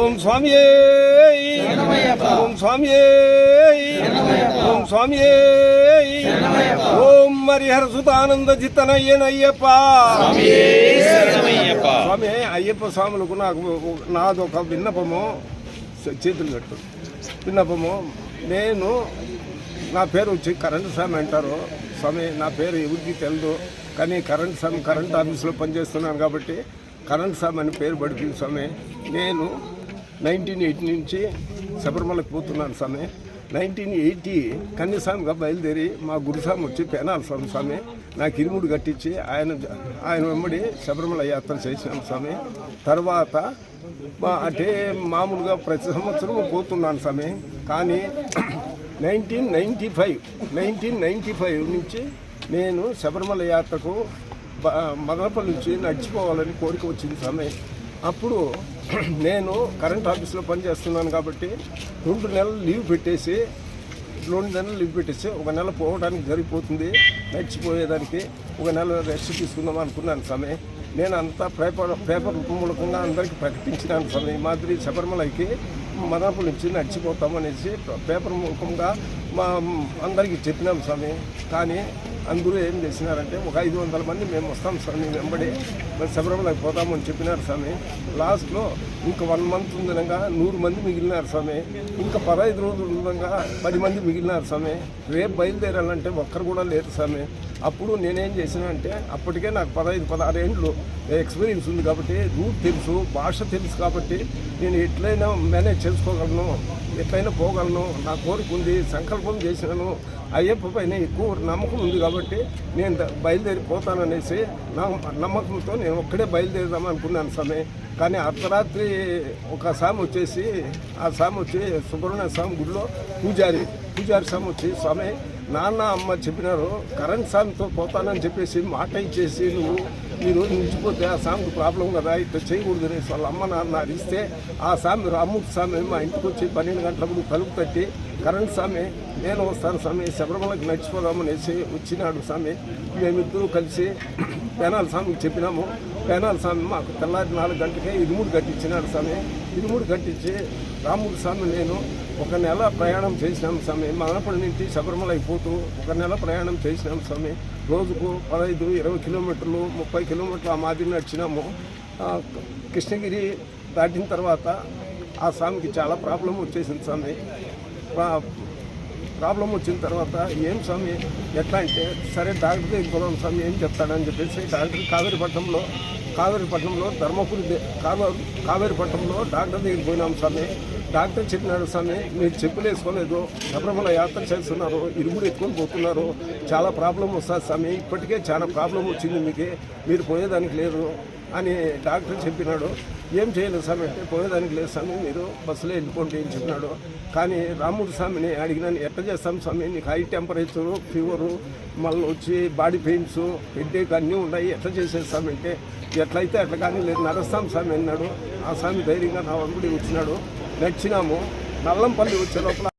ఓం స్వామి ఓం స్వామి ఓం స్వామి ఓం హరిహర సుతానంద చిత్తనయ్యనయ్యప్ప స్వామి అయ్యప్ప స్వాములకు నాకు నాది ఒక విన్నపము. చేతులు కట్టు. విన్నపము. నేను నా పేరు వచ్చి కరెంట్ స్వామి అంటారు. స్వామి నా పేరు ఎవరికి తెలియదు కానీ కరెంట్ స్వామి కరెంట్ ఆఫీస్లో పనిచేస్తున్నాను కాబట్టి కరణ్ స్వామి అని పేరు పడిపోయింది స్వామి. నేను నైన్టీన్ ఎయిటీ నుంచి శబరిమలకి పోతున్నాను స్వామి. నైన్టీన్ ఎయిటీ కన్యస్వామిగా బయలుదేరి మా గురుస్వామి వచ్చి పెనాల స్వామి స్వామి. నాకు ఇరుముడు కట్టించి ఆయన ఆయన వెంబడి శబరిమల యాత్ర చేసిన స్వామి. తర్వాత మా అంటే మామూలుగా ప్రతి సంవత్సరం పోతున్నాను స్వామి. కానీ nineteen ninety five nineteen ninety five నుంచి నేను శబరిమల యాత్రకు మదనపల్లి నుంచి నడిచిపోవాలని కోరిక వచ్చింది స్వామి. అప్పుడు నేను కరెంట్ ఆఫీస్లో పనిచేస్తున్నాను కాబట్టి రెండు నెలలు లీవ్ పెట్టేసి రెండు నెలలు లీవ్ పెట్టేసి ఒక నెల పోవడానికి జరిగిపోతుంది నడిచిపోయేదానికి ఒక నెల రెస్ట్ తీసుకుందాం అనుకున్నాను స్వామి. నేను అంతా పేపర్ పేపర్ మూలకంగా అందరికీ ప్రకటించినాను స్వామి. మాదిరి శబరిమలకి మదనపల్లి నుంచి నడిచిపోతామనేసి పేపర్ మూలకంగా మా అందరికీ చెప్పినాం స్వామి. కానీ అందరూ ఏం చేసినారంటే ఒక ఐదు వందల మంది మేము వస్తాం స్వామి వెంబడి. మరి శబరిమలకి పోతామని చెప్పినారు స్వామి. లాస్ట్లో ఇంకా వన్ మంత్ ఉందనగా నూరు మంది మిగిలినారు స్వామి. ఇంకా పదహైదు రోజులు ఉండగా పది మంది మిగిలినారు స్వామి. రేపు బయలుదేరాలంటే ఒక్కరు కూడా లేరు స్వామి. అప్పుడు నేనేం చేసినా అంటే అప్పటికే నాకు పదహైదు పదహారు ఏండ్లు ఎక్స్పీరియన్స్ ఉంది కాబట్టి రూట్ తెలుసు భాష తెలుసు కాబట్టి నేను ఎట్లయినా మేనేజ్ చేసుకోగలను ఎట్లయినా పోగలను. నా కోరిక ఉంది సంకల్పం చేసినాను. అయ్యప్ప పైన ఎక్కువ నమ్మకం ఉంది కాబట్టి నేను బయలుదేరి పోతాననేసి నా నమ్మకంతో నేను ఒక్కడే బయలుదేరుదాం అనుకున్నాను స్వామి. కానీ అర్ధరాత్రి ఒక స్వామి వచ్చేసి ఆ స్వామి వచ్చి సుబ్రహ్మణ్య స్వామి గుడిలో పూజారి పూజారి స్వామి వచ్చి స్వామి నాన్న అమ్మ చెప్పినారు కరెంట్ స్వామితో పోతానని చెప్పేసి మాట ఇచ్చేసి నువ్వు ఈరోజు నిలిచిపోతే ఆ స్వామికి ప్రాబ్లం కదా ఇట్లా చేయకూడదు అనేసి వాళ్ళ అమ్మ నాన్న అరిస్తే ఆ స్వామి రాముడి స్వామి మా ఇంటికి వచ్చి పన్నెండు నువ్వు తలుపు తట్టి కరణ్ స్వామి నేను వస్తాను స్వామి శబరిమలకి నడిచిపోదామనేసి వచ్చినాడు స్వామి. మేమిద్దరూ కలిసి పేనాల స్వామికి చెప్పినాము. పేనాల స్వామి మాకు తెల్లారి నాలుగు గంటలకే ఇరుముడు కట్టించినాడు స్వామి. ఇరుముడు కట్టించి రాముడు స్వామి నేను ఒక నెల ప్రయాణం చేసినాం స్వామి. మదనపల్లి నుంచి శబరిమలకి పోతూ ఒక నెల ప్రయాణం చేసినాం స్వామి. రోజుకు పదహైదు ఇరవై కిలోమీటర్లు ముప్పై కిలోమీటర్లు ఆ మాదిరి నడిచినాము. కృష్ణగిరి దాటిన తర్వాత ఆ స్వామికి చాలా ప్రాబ్లం వచ్చేసింది స్వామి. ప్రాబ్లం వచ్చిన తర్వాత ఏం స్వామి ఎట్లా అంటే సరే డాక్టర్ దగ్గరికి పోదాం స్వామి ఏం చెప్తాడని చెప్పేసి డాక్టర్ కావేరిపట్నంలో కావేరిపట్నంలో ధర్మపురి దే- కావే- కావేరిపట్నంలో డాక్టర్ దగ్గరికి పోయినాం స్వామి. డాక్టర్ చెప్పినాడు స్వామి మీరు చెప్పులు వేసుకోలేదు శబరిమల యాత్ర చేస్తున్నారు ఇరుగుడు ఎత్తుకొని పోతున్నారు. చాలా ప్రాబ్లం వస్తుంది స్వామి. ఇప్పటికే చాలా ప్రాబ్లం వచ్చింది మీకు. మీరు పోయేదానికి లేదు. అని డాక్టర్ చెప్పినాడు. ఏం చేయలేదు స్వామి అంటే పోయేదానికి లేదు స్వామి మీరు బస్సులో వెళ్ళిపోండి అని చెప్పినాడు. కానీ రాముడు స్వామిని అడిగినాను ఎట్లా చేస్తాం స్వామి నీకు హై టెంపరేచరు ఫీవరు మళ్ళీ వచ్చి బాడీ పెయిన్స్ హెడ్ఏక్ అన్నీ ఉన్నాయి. ఎట్లా చేసేస్తామంటే ఎట్లయితే అట్లా కానీ లేదు నడుస్తాం స్వామి అన్నాడు. ఆ స్వామి ధైర్యంగా నా వంబడి వచ్చినాడు. నడిచినాము. నల్లంపల్లి వచ్చే లోపల